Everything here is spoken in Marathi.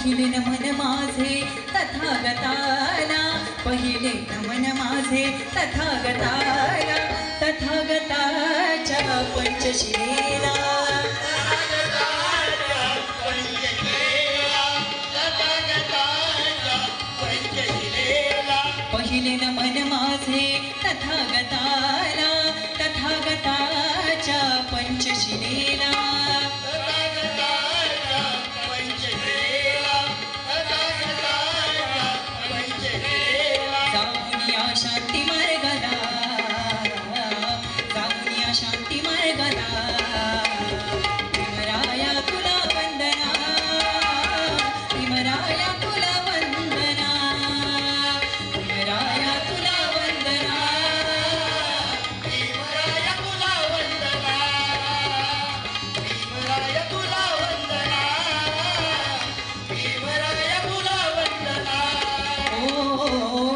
पहिले नमन माझे तथागताला. पहिले नमन माझे तथागताला. तथागताच्या पंचशिलेला पहिले नमन माझे तथागताला. तथागताच्या पंचशिलेला